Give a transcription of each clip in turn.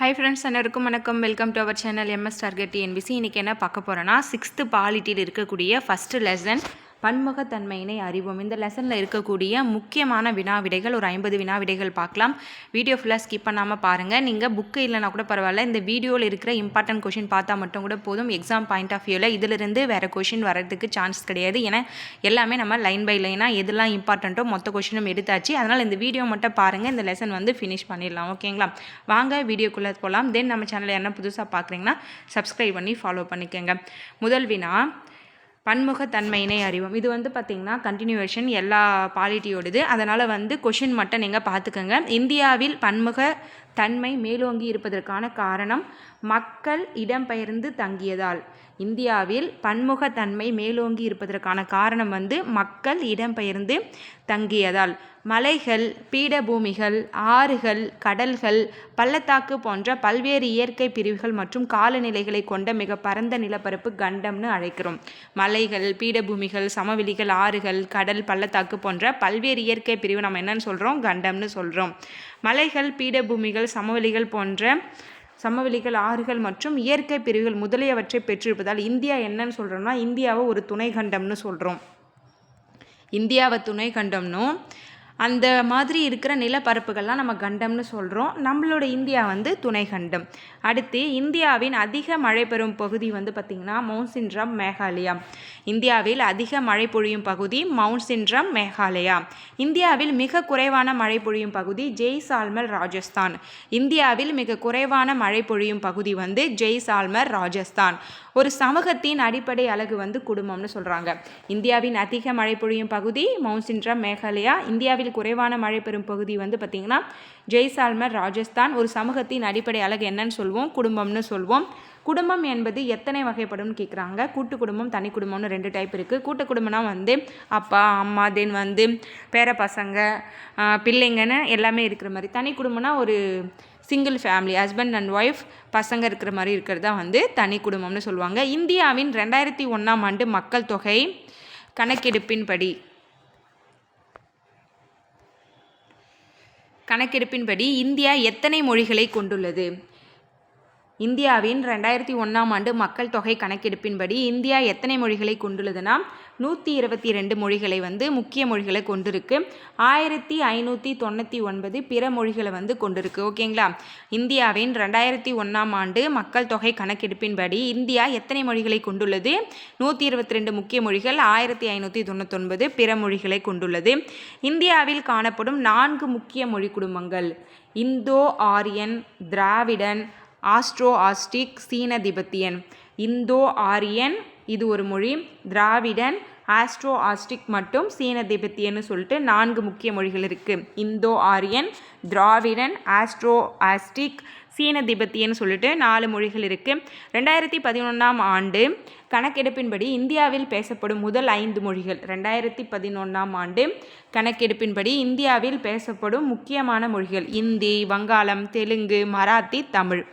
High friends அனைவருக்கும் வணக்கம். Welcome to our channel MS target NBC இன்றைக்கி என்ன பார்க்க போகிறோன்னா சிக்ஸ்த்து பாலிட்டியில் இருக்கக்கூடிய ஃபஸ்ட்டு லெசன் பன்முகத்தன்மையினை அறிவோம். இந்த லெசனில் இருக்கக்கூடிய முக்கியமான வினாவிடைகள் ஒரு ஐம்பது வினாவிடைகள் பார்க்கலாம். வீடியோ ஃபுல்லாக ஸ்கிப் பண்ணாமல் பாருங்கள் நீங்கள் புக்கு இல்லைனா கூட பரவாயில்ல. இந்த வீடியோவில் இருக்கிற இம்பார்ட்டன்ட் கொஷின் பார்த்தா மட்டும் கூட போதும். எக்ஸாம் பாயிண்ட் ஆஃப் வியூவில் இதிலிருந்து வேறு கொஷின் வரதுக்கு சான்ஸ் கிடையாது. ஏன்னா எல்லாமே நம்ம லைன் பை லைனாக எதெல்லாம் இம்பார்ட்டண்ட்டோ மொத்த கொஷினும் எடுத்தாச்சு. அதனால் இந்த வீடியோ மட்டும் பாருங்கள் இந்த லெசன் வந்து ஃபினிஷ் பண்ணிடலாம். ஓகேங்களா வாங்க வீடியோக்குள்ளே போகலாம் தென் நம்ம சேனலில் என்ன புதுசாக பார்க்குறீங்கன்னா சப்ஸ்கிரைப் பண்ணி ஃபாலோ பண்ணிக்கோங்க. முதல் வினா பன்முகத்தன்மையினை அறிவோம். இது வந்து பார்த்திங்கன்னா கண்டினியூவேஷன் எல்லா பாலிட்டியோடது அதனால் வந்து கொஷின் மட்டும் நீங்கள் பார்த்துக்கோங்க இந்தியாவில் பன்முக தன்மை மேலோங்கி இருப்பதற்கான காரணம் மக்கள் இடம்பெயர்ந்து தங்கியதால். இந்தியாவில் பன்முகத்தன்மை மேலோங்கி இருப்பதற்கான காரணம் வந்து மக்கள் இடம்பெயர்ந்து தங்கியதால். மலைகள் பீடபூமிகள் ஆறுகள் கடல்கள் பள்ளத்தாக்கு போன்ற பல்வேறு இயற்கை பிரிவுகள் மற்றும் காலநிலைகளை கொண்ட மிக பரந்த நிலப்பரப்பு கண்டம்னு அழைக்கிறோம். மலைகள் பீடபூமிகள் சமவெளிகள் ஆறுகள் கடல் பள்ளத்தாக்கு போன்ற பல்வேறு இயற்கை பிரிவு நம்ம என்னன்னு சொல்கிறோம் கண்டம்னு சொல்கிறோம் மலைகள் பீடபூமிகள் சமவெளிகள் போன்ற சமவெளிகள் ஆறுகள் மற்றும் இயற்கை பிரிவுகள் முதலியவற்றை பெற்றிருப்பதால் இந்தியா என்னன்னு சொல்கிறோம்னா இந்தியாவை ஒரு துணை கண்டம்னு சொல்கிறோம் இந்தியாவை துணை கண்டம்னும் அந்த மாதிரி இருக்கிற நிலப்பரப்புகள்லாம் நம்ம கண்டம்னு சொல்கிறோம் நம்மளோட இந்தியா வந்து துணை கண்டம் அடுத்து இந்தியாவின் அதிக மழை பெறும் பகுதி வந்து பார்த்திங்கன்னா மவுசின்ராம் மேகாலயா. இந்தியாவில் அதிக மழை பொழியும் பகுதி மவுண்ட் சின்ட்ரம் மேகாலயா. இந்தியாவில் மிக குறைவான மழை பொழியும் பகுதி ஜெய்சால்மர் ராஜஸ்தான். இந்தியாவில் மிக குறைவான மழை பொழியும் பகுதி வந்து ஜெய்சால்மர் ராஜஸ்தான். ஒரு சமூகத்தின் அடிப்படை அழகு வந்து குடும்பம்னு சொல்கிறாங்க இந்தியாவின் அதிக மழை பொழியும் பகுதி மவுண்ட் சின்ட்ரம் மேகாலயா. இந்தியாவில் குறைவான மழை பெறும் பகுதி வந்து பார்த்திங்கன்னா ஜெய்சால்மர் ராஜஸ்தான். ஒரு சமூகத்தின் அடிப்படை அழகு என்னன்னு சொல்வோம் குடும்பம்னு சொல்வோம். குடும்பம் என்பது எத்தனை வகைப்படும்னு கேட்குறாங்க கூட்டு குடும்பம் தனி குடும்பம்னு ரெண்டு டைப் இருக்குது கூட்டு குடும்பம்னா வந்து அப்பா அம்மா தென் வந்து பேர பசங்க பிள்ளைங்கன்னு எல்லாமே இருக்கிற மாதிரி. தனி குடும்பம்னா ஒரு single family husband and wife பசங்க இருக்கிற மாதிரி இருக்கிறது தான் வந்து தனி குடும்பம்னு சொல்லுவாங்க. இந்தியாவின் ரெண்டாயிரத்தி ஒன்றாம் ஆண்டு மக்கள் தொகை கணக்கெடுப்பின்படி கணக்கெடுப்பின்படி இந்தியா எத்தனை மொழிகளை கொண்டுள்ளது? இந்தியாவின் ரெண்டாயிரத்தி ஒன்றாம் ஆண்டு மக்கள் தொகை கணக்கெடுப்பின்படி இந்தியா எத்தனை மொழிகளை கொண்டுள்ளதுன்னா நூற்றி இருபத்தி ரெண்டு மொழிகளை வந்து முக்கிய மொழிகளை கொண்டிருக்கு. ஆயிரத்தி ஐநூற்றி தொண்ணூற்றி ஒன்பது பிற மொழிகளை வந்து கொண்டிருக்கு. ஓகேங்களா? இந்தியாவின் ரெண்டாயிரத்தி ஒன்றாம் ஆண்டு மக்கள் தொகை கணக்கெடுப்பின்படி இந்தியா எத்தனை மொழிகளை கொண்டுள்ளது? நூற்றி இருபத்தி ரெண்டு முக்கிய மொழிகள் ஆயிரத்தி ஐநூற்றி தொண்ணூத்தொன்பது பிற மொழிகளை கொண்டுள்ளது. இந்தியாவில் காணப்படும் நான்கு முக்கிய மொழி குடும்பங்கள் Indo Aryan Dravidian Austro Austric சீன திபெத்தியன் இந்தோ ஆரியன் இது ஒரு மொழி. திராவிடன் ஆஸ்ட்ரோ ஆஸ்டிக் மற்றும் சீன திபெத்தியன்னு சொல்லிட்டு நான்கு முக்கிய மொழிகள் இருக்குது Indo Aryan Dravidian Austro Austric சீன திபெத்தியன்னு சொல்லிட்டு நாலு மொழிகள் இருக்குது ரெண்டாயிரத்தி பதினொன்றாம் ஆண்டு கணக்கெடுப்பின்படி இந்தியாவில் பேசப்படும் முதல் ஐந்து மொழிகள். ரெண்டாயிரத்தி பதினொன்றாம் ஆண்டு கணக்கெடுப்பின்படி இந்தியாவில் பேசப்படும் முக்கியமான மொழிகள். இந்தி வங்காளம் தெலுங்கு மராத்தி தமிழ்.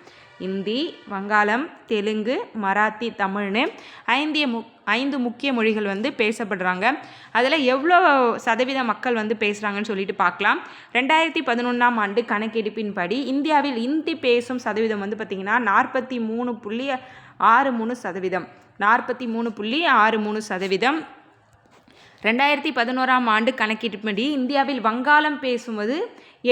இந்தி வங்காளம் தெலுங்கு மராத்தி தமிழ்னு ஐந்திய மு ஐந்து முக்கிய மொழிகள் வந்து பேசப்படுறாங்க. அதில் எவ்வளோ சதவீத மக்கள் வந்து பேசுகிறாங்கன்னு சொல்லிட்டு பார்க்கலாம் ரெண்டாயிரத்தி பதினொன்றாம் ஆண்டு கணக்கெடுப்பின்படி இந்தியாவில் இந்தி பேசும் சதவீதம் வந்து பார்த்திங்கன்னா நாற்பத்தி மூணு புள்ளி ஆறு மூணு சதவீதம். நாற்பத்தி மூணு புள்ளி ஆறு மூணு சதவீதம். ரெண்டாயிரத்தி பதினோராம் ஆண்டு கணக்கெடுப்பின்படி இந்தியாவில் வங்காளம் பேசுவது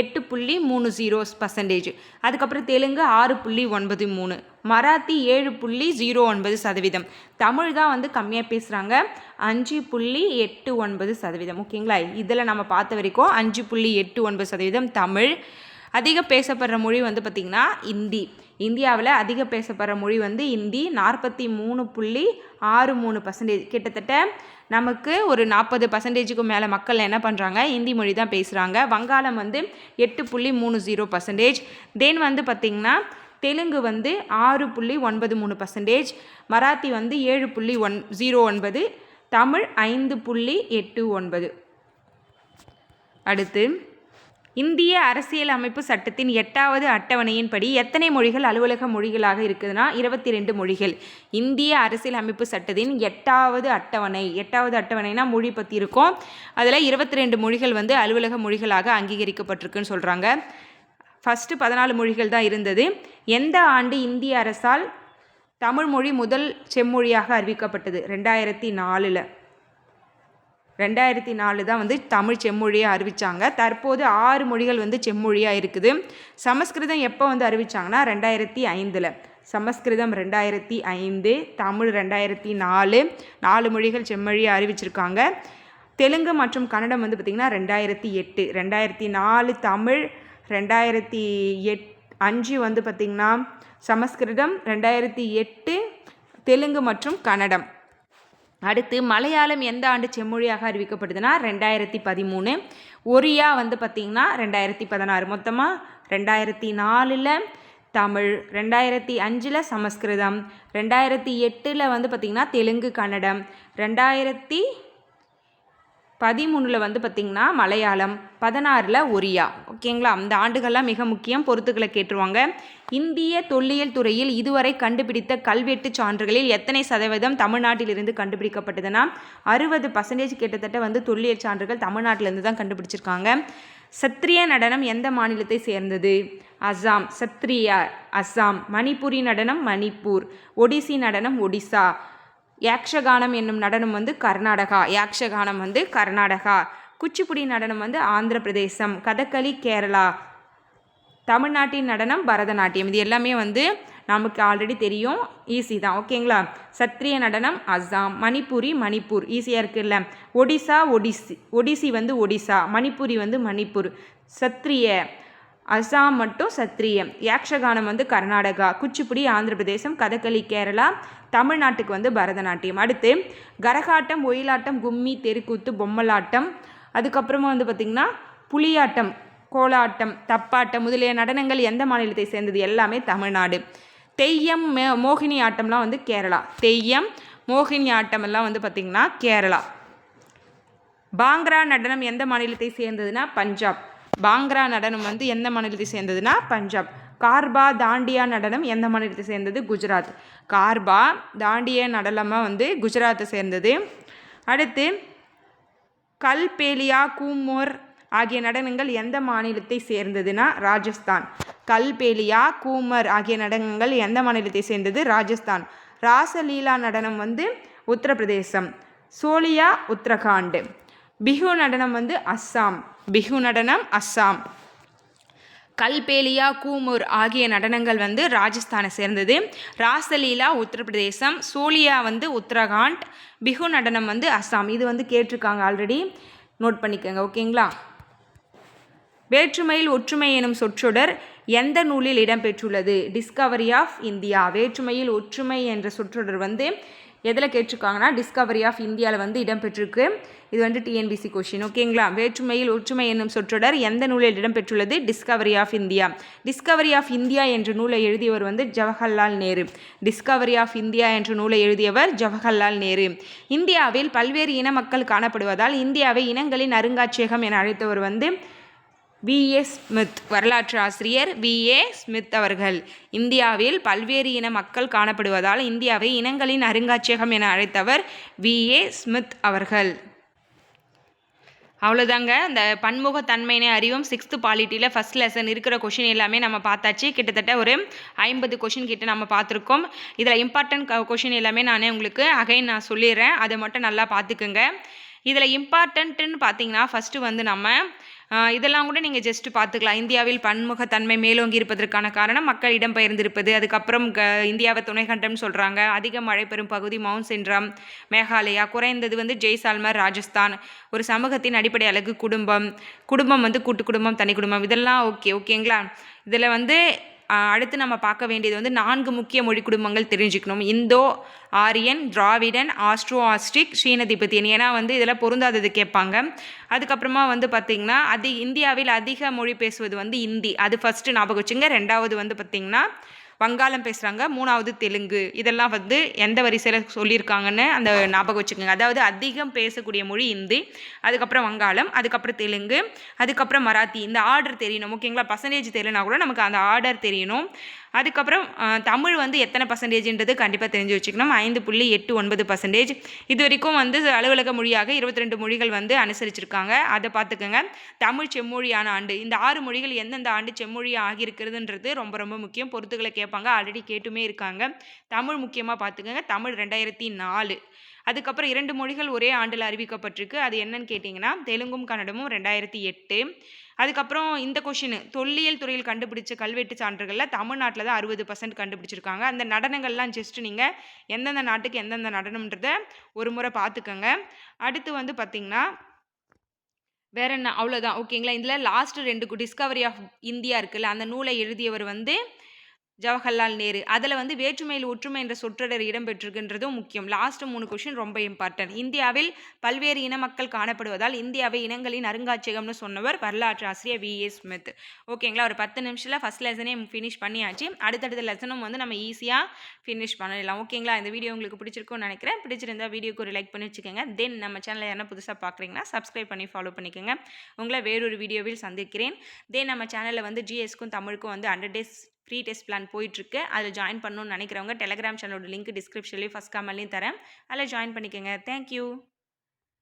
எட்டு புள்ளி மூணு ஜீரோ பர்சன்டேஜ் அதுக்கப்புறம் தெலுங்கு ஆறு புள்ளி ஒன்பது மூணு. மராத்தி ஏழு புள்ளி ஜீரோ ஒன்பது சதவீதம். தமிழ் தான் வந்து கம்மியாக பேசுகிறாங்க அஞ்சு புள்ளி எட்டு ஒன்பது சதவீதம். ஓகேங்களா? இதில் நம்ம பார்த்த வரைக்கும் அஞ்சு புள்ளி எட்டு ஒன்பது சதவீதம் தமிழ். அதிக பேசப்படுற மொழி வந்து பார்த்திங்கன்னா இந்தி. இந்தியாவில் அதிக பேசப்படுற மொழி வந்து இந்தி. நாற்பத்தி மூணு புள்ளி ஆறு மூணு பர்சன்டேஜ் கிட்டத்தட்ட நமக்கு ஒரு நாற்பது பர்சன்டேஜுக்கு மேலே மக்கள் என்ன பண்ணுறாங்க இந்தி மொழி தான் பேசுகிறாங்க வங்காளம் வந்து எட்டு புள்ளி மூணு ஜீரோ பர்சன்டேஜ் தென் வந்து பார்த்திங்கன்னா தெலுங்கு வந்து ஆறு புள்ளி ஒன்பது மூணு பர்சன்டேஜ் மராத்தி வந்து ஏழு புள்ளி ஒன் ஜீரோ ஒன்பது. தமிழ் ஐந்து புள்ளி எட்டு ஒன்பது. அடுத்து இந்திய அரசியல் அமைப்பு சட்டத்தின் எட்டாவது அட்டவணையின்படி எத்தனை மொழிகள் அலுவலக மொழிகளாக இருக்குதுன்னா இருபத்தி ரெண்டு மொழிகள். இந்திய அரசியல் அமைப்பு சட்டத்தின் எட்டாவது அட்டவணை. எட்டாவது அட்டவணைனா மொழி பற்றி இருக்கும். அதில் இருபத்தி ரெண்டு மொழிகள் வந்து அலுவலக மொழிகளாக அங்கீகரிக்கப்பட்டிருக்குன்னு சொல்கிறாங்க ஃபஸ்ட்டு பதினாலு மொழிகள் தான் இருந்தது. எந்த ஆண்டு இந்திய அரசால் தமிழ் மொழி முதல் செம்மொழியாக அறிவிக்கப்பட்டது? ரெண்டாயிரத்தி நாலில். ரெண்டாயிரத்தி நாலு தான் வந்து தமிழ் செம்மொழியாக அறிவித்தாங்க தற்போது ஆறு மொழிகள் வந்து செம்மொழியாக இருக்குது. சமஸ்கிருதம் எப்போ வந்து அறிவித்தாங்கன்னா ரெண்டாயிரத்தி ஐந்தில். சமஸ்கிருதம் ரெண்டாயிரத்தி ஐந்து தமிழ் ரெண்டாயிரத்தி நாலு நாலு மொழிகள் செம்மொழியாக அறிவிச்சிருக்காங்க. தெலுங்கு மற்றும் கன்னடம் வந்து பார்த்திங்கன்னா ரெண்டாயிரத்தி எட்டு ரெண்டாயிரத்தி நாலு தமிழ் ரெண்டாயிரத்தி எட் அஞ்சு வந்து பார்த்திங்கன்னா சமஸ்கிருதம் ரெண்டாயிரத்தி எட்டு தெலுங்கு மற்றும் கன்னடம். அடுத்து மலையாளம் எந்த ஆண்டு செம்மொழியாக அறிவிக்கப்படுதுன்னா ரெண்டாயிரத்தி பதிமூணு. ஒரியா வந்து பார்த்திங்கன்னா ரெண்டாயிரத்தி பதினாறு. மொத்தமாக ரெண்டாயிரத்தி நாலில் தமிழ் ரெண்டாயிரத்தி அஞ்சில் சமஸ்கிருதம் ரெண்டாயிரத்தி எட்டில் வந்து பார்த்திங்கன்னா தெலுங்கு கன்னடம் ரெண்டாயிரத்தி பதிமூணில் வந்து பார்த்திங்கன்னா மலையாளம் பதினாறில் ஒரியா. ஓகேங்களா? அந்த ஆண்டுகள்லாம் மிக முக்கியம். பொறுத்துக்களை கேட்டுருவாங்க. இந்திய தொல்லியல் துறையில் இதுவரை கண்டுபிடித்த கல்வெட்டு சான்றுகளில் எத்தனை சதவீதம் தமிழ்நாட்டிலிருந்து கண்டுபிடிக்கப்பட்டதுன்னா அறுபது பர்சன்டேஜ் கிட்டத்தட்ட வந்து தொல்லியல் சான்றுகள் தமிழ்நாட்டிலேருந்து தான் கண்டுபிடிச்சிருக்காங்க. சத்ரிய நடனம் எந்த மாநிலத்தை சேர்ந்தது? அஸ்ஸாம் சத்ரியா அஸ்ஸாம் மணிப்புரி நடனம் மணிப்பூர். ஒடிசி நடனம் ஒடிசா. யாக்ஷகானம் என்னும் நடனம் வந்து கர்நாடகா. யாக்ஷகானம் வந்து கர்நாடகா. குச்சிப்புடி நடனம் வந்து ஆந்திர பிரதேசம் கதகளி கேரளா. தமிழ்நாட்டின் நடனம் பரதநாட்டியம். இது எல்லாமே வந்து நமக்கு ஆல்ரெடி தெரியும். ஈஸி தான். ஓகேங்களா சத்ரிய நடனம் அஸ்ஸாம். மணிப்பூரி மணிப்பூர். ஈஸியாக இருக்குல்ல? ஒடிசா ஒடிசி. ஒடிசி வந்து ஒடிசா. மணிப்பூரி வந்து மணிப்பூர். சத்ரிய அஸ்ஸாம் மட்டும் சத்திரியம். யாக்ஷகானம் வந்து கர்நாடகா குச்சிப்புடி ஆந்திர பிரதேசம் கதகளி கேரளா தமிழ்நாட்டுக்கு வந்து பரதநாட்டியம். அடுத்து கரகாட்டம் ஒயிலாட்டம் கும்மி தெருக்கூத்து பொம்மலாட்டம். அதுக்கப்புறமா வந்து பார்த்திங்கன்னா புலியாட்டம் கோலாட்டம் தப்பாட்டம் முதலிய நடனங்கள் எந்த மாநிலத்தை சேர்ந்தது? எல்லாமே தமிழ்நாடு. தெய்யம் மே மோகினி ஆட்டம்லாம் வந்து கேரளா. தெய்யம் மோகினி ஆட்டம் எல்லாம் வந்து பார்த்திங்கன்னா கேரளா. பாங்க்ரா நடனம் எந்த மாநிலத்தை சேர்ந்ததுன்னா பஞ்சாப். பாங்க்ரா நடனம் வந்து எந்த மாநிலத்தை சேர்ந்ததுன்னா பஞ்சாப். கார்பா தாண்டியா நடனம் எந்த மாநிலத்தை சேர்ந்தது? குஜராத். கார்பா தாண்டியா நடனமாக வந்து குஜராத்தை சேர்ந்தது. அடுத்து கல்பேலியா கூமோர் ஆகிய நடனங்கள் எந்த மாநிலத்தை சேர்ந்ததுன்னா ராஜஸ்தான். கல்பேலியா கூமர் ஆகிய நடனங்கள் எந்த மாநிலத்தை சேர்ந்தது? ராஜஸ்தான். ராசலீலா நடனம் வந்து உத்தரப்பிரதேசம். சோலியா உத்தரகாண்டு. பிஹு நடனம் வந்து அஸ்ஸாம். பிஹு நடனம் அஸ்ஸாம். கல்பேலியா கூமுர் ஆகிய நடனங்கள் வந்து ராஜஸ்தானை சேர்ந்தது. ராசலீலா உத்தரப்பிரதேசம். சோலியா வந்து உத்தரகாண்ட். பிஹு நடனம் வந்து அஸ்ஸாம். இது வந்து கேட்டிருக்காங்க ஆல்ரெடி நோட் பண்ணிக்கோங்க ஓகேங்களா? வேற்றுமையில் ஒற்றுமை எனும் சொற்றொடர் எந்த நூலில் இடம்பெற்றுள்ளது? டிஸ்கவரி ஆஃப் இந்தியா வேற்றுமையில் ஒற்றுமை என்ற சொற்றொடர் வந்து எதில் கேட்டிருக்காங்கன்னா டிஸ்கவரி ஆஃப் இந்தியாவில் வந்து இடம்பெற்றிருக்கு இது வந்து டிஎன்பிசி கொஷின் ஓகேங்களா வேற்றுமையில் ஒற்றுமை என்னும் சொற்றொடர் எந்த நூலில் இடம்பெற்றுள்ளது Discovery of India Discovery of India என்ற நூலை எழுதியவர் வந்து Jawaharlal Nehru Discovery of India என்ற நூலை எழுதியவர் ஜவஹர்லால் நேரு இந்தியாவில் பல்வேறு இன மக்கள் காணப்படுவதால் இந்தியாவை இனங்களின் அருங்காட்சியகம் என அழைத்தவர் வந்து வி. ஏ. ஸ்மித் வரலாற்று ஆசிரியர் வி. ஏ. ஸ்மித் அவர்கள். இந்தியாவில் பல்வேறு இன மக்கள் காணப்படுவதால் இந்தியாவை இனங்களின் அருங்காட்சியகம் என அழைத்தவர் வி. ஏ. ஸ்மித் அவர்கள். அவ்வளோதாங்க இந்த பன்முகத்தன்மையினை அறிவும் சிக்ஸ்த்து பாலிட்டியில் ஃபஸ்ட் லெசன் இருக்கிற கொஷின் எல்லாமே நம்ம பார்த்தாச்சு. கிட்டத்தட்ட ஒரு ஐம்பது கொஷின் கிட்ட நம்ம பார்த்துருக்கோம். இதில் இம்பார்ட்டன்ட் கொஷின் எல்லாமே நான் உங்களுக்கு அகைன் நான் சொல்லிடுறேன். அதை மட்டும் நல்லா பார்த்துக்குங்க. இதில் இம்பார்ட்டன்ட்டுன்னு பார்த்தீங்கன்னா ஃபஸ்ட்டு வந்து நம்ம இதெல்லாம் கூட நீங்கள் ஜஸ்ட் பார்த்துக்கலாம். இந்தியாவில் பன்முகத்தன்மை மேலோங்கி இருப்பதற்கான காரணம் மக்கள் இடம்பெயர்ந்திருப்பது. அதுக்கப்புறம் க இந்தியாவை துணைக்கண்டம்னு சொல்கிறாங்க அதிக மழை பெறும் பகுதி மவுண்ட் சென்ட்ரம் மேகாலயா குறைந்தது வந்து ஜெய்சால்மர் ராஜஸ்தான். ஒரு சமூகத்தின் அடிப்படை அழகு குடும்பம். குடும்பம் வந்து கூட்டு குடும்பம் தனி குடும்பம். இதெல்லாம் ஓகே ஓகேங்களா இதில் வந்து அடுத்து நம்ம பார்க்க வேண்டியது வந்து நான்கு முக்கிய மொழி குடும்பங்கள் தெரிஞ்சுக்கணும். Indo Aryan Dravidian Austro Austric சீன ஏன்னா வந்து இதெல்லாம் பொருந்தாதது கேட்பாங்க. அதுக்கப்புறமா வந்து பார்த்திங்கன்னா அதி இந்தியாவில் அதிக மொழி பேசுவது வந்து இந்தி. அது ஃபஸ்ட்டு ஞாபகம் வச்சுங்க. ரெண்டாவது வந்து பார்த்திங்கன்னா வங்காளம் பேசுகிறாங்க மூணாவது தெலுங்கு. இதெல்லாம் வந்து எந்த வரிசையில் சொல்லியிருக்காங்கன்னு அந்த ஞாபகம் வச்சுக்கோங்க. அதாவது அதிகம் பேசக்கூடிய மொழி இந்தி அதுக்கப்புறம் வங்காளம் அதுக்கப்புறம் தெலுங்கு அதுக்கப்புறம் மராத்தி. இந்த ஆர்டர் தெரியணும். ஓகேங்களா? பர்சன்டேஜ் தெரியலனா கூட நமக்கு அந்த ஆர்டர் தெரியணும். அதுக்கப்புறம் தமிழ் வந்து எத்தனை பர்சன்டேஜ்ன்றது கண்டிப்பாக தெரிஞ்சு வச்சுக்கணும். ஐந்து புள்ளி எட்டு ஒன்பது பர்சன்டேஜ் இது வரைக்கும் வந்து அலுவலக மொழியாக இருபத்தி ரெண்டு மொழிகள் வந்து அனுசரிச்சிருக்காங்க. அதை பார்த்துக்கோங்க. தமிழ் செம்மொழியான ஆண்டு. இந்த ஆறு மொழிகள் எந்தெந்த ஆண்டு செம்மொழி ஆகியிருக்கிறதுன்றது ரொம்ப ரொம்ப முக்கியம். பொறுத்துக்களை கேட்பாங்க. ஆல்ரெடி கேட்டுமே இருக்காங்க. தமிழ் முக்கியமாக பார்த்துக்கோங்க. தமிழ் ரெண்டாயிரத்தி நாலு. அதுக்கப்புறம் இரண்டு மொழிகள் ஒரே ஆண்டில் அறிவிக்கப்பட்டிருக்கு. அது என்னன்னு கேட்டிங்கன்னா தெலுங்கும் கன்னடமும் ரெண்டாயிரத்தி எட்டு. அதுக்கப்புறம் இந்த கொஷின் தொல்லியல் துறையில் கண்டுபிடிச்ச கல்வெட்டு சான்றுகளில் தமிழ்நாட்டில் தான் அறுபது பர்சன்ட் கண்டுபிடிச்சிருக்காங்க. அந்த நடனங்கள்லாம் ஜஸ்ட் நீங்கள் எந்தெந்த நாட்டுக்கு எந்தெந்த நடனம்ன்றத ஒரு முறை பார்த்துக்கோங்க. அடுத்து வந்து பார்த்திங்கன்னா வேற என்ன? அவ்வளோதான் ஓகேங்களா இதில் லாஸ்ட் ரெண்டு டிஸ்கவரி ஆஃப் இந்தியா இருக்குல்ல அந்த நூலை எழுதியவர் வந்து ஜவஹர்லால் நேரு. அதில் வந்து வேற்றுமையில் ஒற்றுமை என்ற சொற்றொடர் இடம்பெற்றிருக்கின்றதும் முக்கியம். லாஸ்ட் மூணு கொஷின் ரொம்ப இம்பார்ட்டன்ட் இந்தியாவில் பல்வேறு இன மக்கள் காணப்படுவதால் இந்தியாவை இனங்களின் அருங்காட்சியகம்னு சொன்னவர் வரலாற்று ஆசிரியர் வி ஏ ஸ்மித் ஓகேங்களா ஒரு பத்து நிமிஷத்தில் ஃபஸ்ட் லெசனே ஃபினிஷ் பண்ணியாச்சு. அடுத்தடுத்த லெசனும் வந்து நம்ம ஈஸியாக ஃபினிஷ் பண்ணிடலாம். ஓகேங்களா இந்த வீடியோ உங்களுக்கு பிடிச்சிருக்கும்னு நினைக்கிறேன். பிடிச்சிருந்தா வீடியோக்கு ஒரு லைக் பண்ணி வச்சுக்கோங்க. தென் நம்ம சேனலில் என்ன புதுசாக பார்க்குறீங்கன்னா சப்ஸ்கிரைப் பண்ணி ஃபாலோ பண்ணிக்கோங்க. உங்களை வேறொரு வீடியோவில் சந்திக்கிறேன். தென் நம்ம சேனலில் வந்து ஜிஎஸ்க்கும் தமிழுக்கும் வந்து hundred days free test plan போயிட்டுருக்கு. அதில் ஜாயின் பண்ணணும்னு நினைக்கிறவங்க டெலிகிராம் சேனலோட லிங்க் டிஸ்கிரிப்ஷன்லேயும் ஃபஸ்ட் காமல்லையும் தரேன். அதில் ஜாயின் பண்ணிக்கோங்க. தேங்க்யூ.